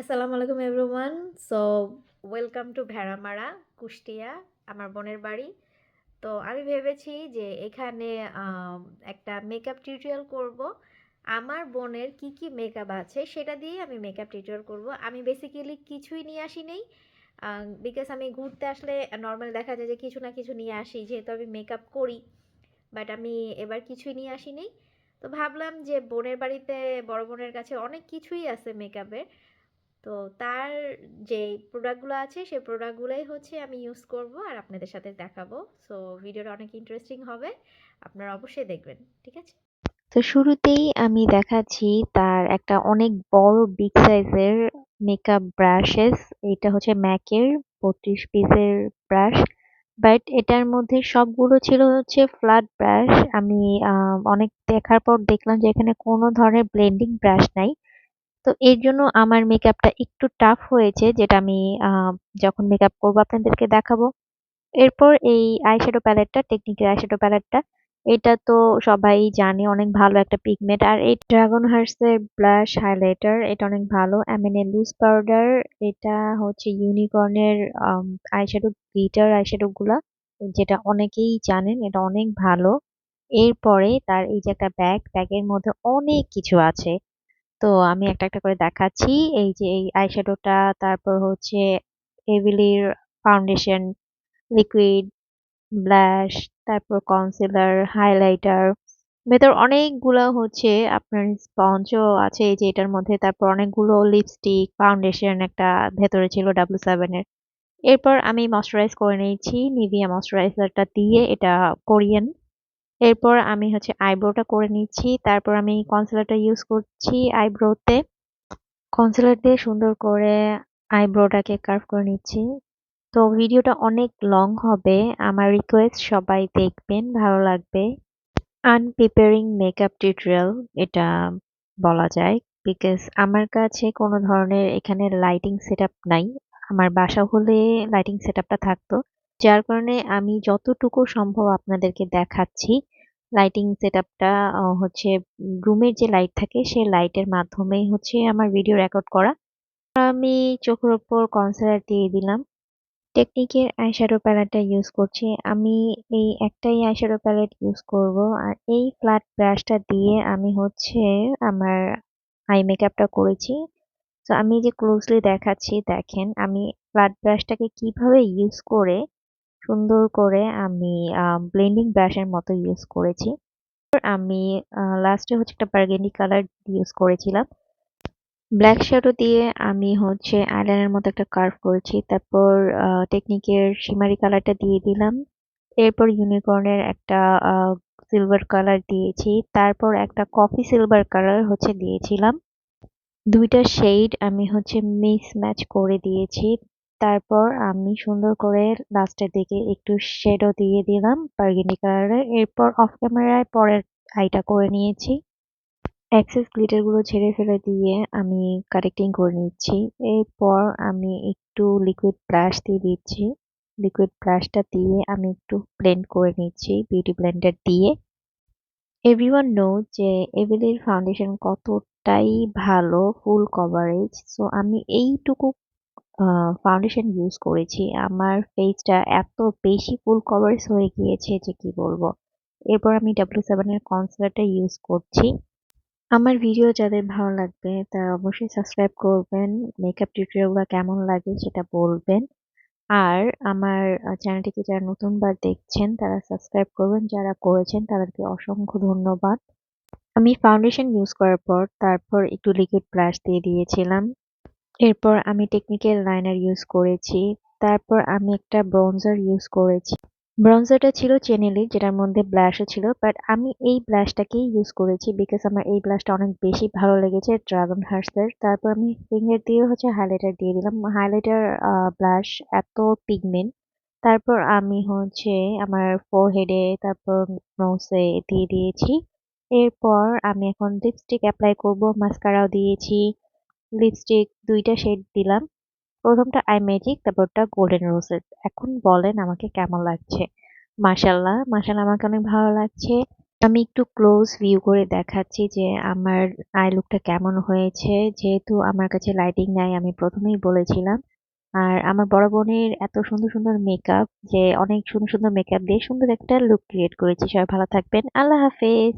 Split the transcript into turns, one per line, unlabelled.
আসসালামু আলাইকুম everyone so welcome to Bheramara Kushtia আমার বোনের বাড়ি। তো আমি ভেবেছি যে এখানে একটা মেকআপ টিউটোরিয়াল করব। আমার বোনের কি কি মেকআপ আছে সেটা দিয়ে আমি মেকআপ টিউটোরিয়াল করব। আমি বেসিক্যালি কিছুই নিয়ে আসি নেই বিকজ আমি ঘুরতে আসলে নর্মাল দেখা যায় যে কিছু না কিছু নিয়ে আসি, যেহেতু আমি মেকআপ করি বাট আমি এবার কিছুই নিয়ে আসি নেই। তো ভাবলাম যে বোনের বাড়িতে বড় বোনের কাছে অনেক কিছুই আছে মেকআপের তো তার যে প্রোডাক্টগুলো আছে সেই প্রোডাক্টগুলোই হচ্ছে আমি ইউজ করব আর আপনাদের সাথে দেখাবো। সো ভিডিওটা অনেক ইন্টারেস্টিং হবে। আপনারা অবশ্যই দেখবেন, ঠিক আছে?
তো শুরুতেই আমি দেখাচ্ছি তার একটা অনেক বড় বিগ সাইজের মেকআপ ব্রাশেস এটা হচ্ছে ম্যাকের বত্রিশ পিসের ব্রাশ বাট এটার মধ্যে সবগুলো ছিল হচ্ছে ফ্ল্যাট ব্রাশ আমি অনেক দেখার পর দেখলাম যে এখানে কোনো ধরনের ব্লেন্ডিং ব্রাশ নাই। তো এর জন্য আমার মেকআপটা একটু টাফ হয়েছে, যেটা আমি যখন মেকআপ করব আপনাদেরকে দেখাবো। এরপর এই আইশ্যাডো প্যালেটটা টেকনিকের আইশ্যাডো প্যালেটটা এটা তো সবাই জানে, অনেক ভালো একটা পিগমেন্ট আর এই ড্রাগন হার্সের ব্লাশ হাইলাইটার এটা অনেক ভালো। অ্যামিনে লুজ পাউডার এটা হচ্ছে ইউনিকর্নের আইশ্যাডো গ্লিটার আইশ্যাডো গুলা, যেটা অনেকেই জানেন, এটা অনেক ভালো। এরপরে তার এই যে একটা ব্যাগ ব্যাগের মধ্যে অনেক কিছু আছে। তো আমি একটা একটা করে দেখাচ্ছি। এই যে এই আইশ্যাডোটা তারপর হচ্ছে এভিলির ফাউন্ডেশন লিকুইড ব্লাশ তারপর কনসিলার হাইলাইটার ভেতর অনেকগুলো হচ্ছে আপনার স্পঞ্জও আছে এই যে এটার মধ্যে, তারপর অনেকগুলো লিপস্টিক ফাউন্ডেশন একটা ভেতরে ছিল ডাব্লিউ সেভেন এর। এরপর আমি ময়শ্চারাইজ করে নিয়েছি নিভিয়া ময়শ্চারাইজারটা দিয়ে এটা কোরিয়ান এরপর আমি হচ্ছে আইব্রোটা করে নিচ্ছি। তারপর আমি কনসিলারটা ইউজ করছি আইব্রোতে কনসিলার দিয়ে সুন্দর করে আইব্রোটাকে কার্ভ করে নিচ্ছি। তো ভিডিওটা অনেক লং হবে। আমার রিকোয়েস্ট সবাই দেখবেন, ভালো লাগবে। আনপ্রিপেয়ারিং মেকআপ টিউটোরিয়াল এটা বলা যায়। বিকজ আমার কাছে কোনো ধরনের এখানে লাইটিং সেটআপ নাই। আমার বাসা হলে লাইটিং সেটআপটা থাকতো। যার কারণে আমি যতটুকু সম্ভব আপনাদেরকে দেখাচ্ছি লাইটিং সেটআপটা হচ্ছে রুমের যে লাইট থাকে, সেই লাইটের মাধ্যমেই হচ্ছে আমার ভিডিও রেকর্ড করা। আমি চোখের ওপর কনসিলার দিয়ে দিলাম। টেকনিকের আইশ্যাডো প্যালেটটা ইউজ করছি। আমি এই একটাই আইশ্যাডো প্যালেট ইউজ করব। আর এই ফ্ল্যাট ব্রাশটা দিয়ে আমি হচ্ছে আমার আই মেকআপটা করেছি। তো আমি যে ক্লোজলি দেখাচ্ছি, দেখেন, আমি ফ্ল্যাট ব্রাশটাকে কীভাবে ইউজ করে সুন্দর করে আমি ব্লেন্ডিং ব্রাশের মতো ইউজ করেছি। আমি লাস্টে হচ্ছে একটা বার্গেন্ডি কালার ইউজ করেছিলাম। ব্ল্যাক শ্যাডো দিয়ে আমি হচ্ছে আইলাইনার মতো একটা কার্ভ করেছি। তারপর টেকনিকের শিমারি কালারটা দিয়ে দিলাম। এরপর ইউনিকর্নের একটা সিলভার কালার দিয়েছি। তারপর একটা কফি সিলভার কালার হচ্ছে দিয়েছিলাম। দুইটা শেড আমি হচ্ছে মিক্স ম্যাচ করে দিয়েছি। তারপর আমি সুন্দর করে লাস্টের দিকে একটু শেডও দিয়ে দিলাম বার্গেন্ডি কালারের এরপর অফ ক্যামেরায় পরের আইটা করে নিয়েছি। এক্সেস গ্লিটারগুলো ঝেড়ে ফেলে দিয়ে আমি কারেক্টিং করে নিচ্ছি। এরপর আমি একটু লিকুইড ব্রাশ দিয়ে দিচ্ছি। লিকুইড ব্রাশটা দিয়ে আমি একটু ব্লেন্ড করে নিচ্ছি বিউটি ব্লেন্ডার দিয়ে। এভরিওয়ান নো যে এভিলির ফাউন্ডেশন কতটাই ভালো ফুল কভারেজ সো আমি এইটুকু ফাউন্ডেশন ইউজ করেছি। আমার ফেসটা এত বেশি ফুল কভারেজ হয়ে গিয়েছে যে কি বলব? এরপর আমি ডাব্লিউ সেভেনের কনসিলারটা ইউজ করছি। আমার ভিডিও যাদের ভালো লাগবে, তারা অবশ্যই সাবস্ক্রাইব করবেন। মেকআপ টিউটোরিয়ালগুলো কেমন লাগে সেটা বলবেন। আর আমার চ্যানেলটিকে যারা নতুনবার দেখছেন, তারা সাবস্ক্রাইব করবেন। যারা করেছেন, তাদেরকে অসংখ্য ধন্যবাদ। আমি ফাউন্ডেশন ইউজ করার পর, তারপর একটু লিকুইড ব্লাশ দিয়ে দিয়েছিলাম। এরপর আমি টেকনিক্যাল লাইনার ইউজ করেছি, তারপর আমি একটা ব্রঞ্জার ইউজ করেছি। ব্রঞ্জারটা ছিল চেনেলি যেটার মধ্যে ব্লাশও ছিল বাট আমি এই ব্লাশটাকেই ইউজ করেছি বিকজ আমার এই ব্লাশটা অনেক বেশি ভালো লেগেছে ড্রাগন হার্সের তারপর আমি ফিঙ্গার দিয়ে হচ্ছে হাইলাইটার দিয়ে দিলাম। হাইলাইটার ব্লাশ এত পিগমেন্ট তারপর আমি হচ্ছে আমার ফোরহেডে তারপর নোসে দিয়ে দিয়েছি। এরপর আমি এখন লিপস্টিক অ্যাপ্লাই করব মাস্কারাও দিয়েছি। লিপস্টিক দুইটা শেড দিলাম। প্রথমটা আই ম্যাজিক তারপরটা গোল্ডেন রোজেস এখন বলেন আমাকে কেমন লাগছে। মাশাল্লাহ মাশাল্লাহ আমাকে অনেক ভালো লাগছে। আমি একটু ক্লোজ ভিউ করে দেখাচ্ছি যে আমার আই লুকটা কেমন হয়েছে। যেহেতু আমার কাছে লাইটিং নাই, আমি প্রথমেই বলেছিলাম। আর আমার বড় বোনের এত সুন্দর সুন্দর মেকআপ যে অনেক সুন্দর সুন্দর মেকআপ দিয়ে সুন্দর একটা লুক ক্রিয়েট করেছি। সবাই ভালো থাকবেন। আল্লাহ হাফেজ।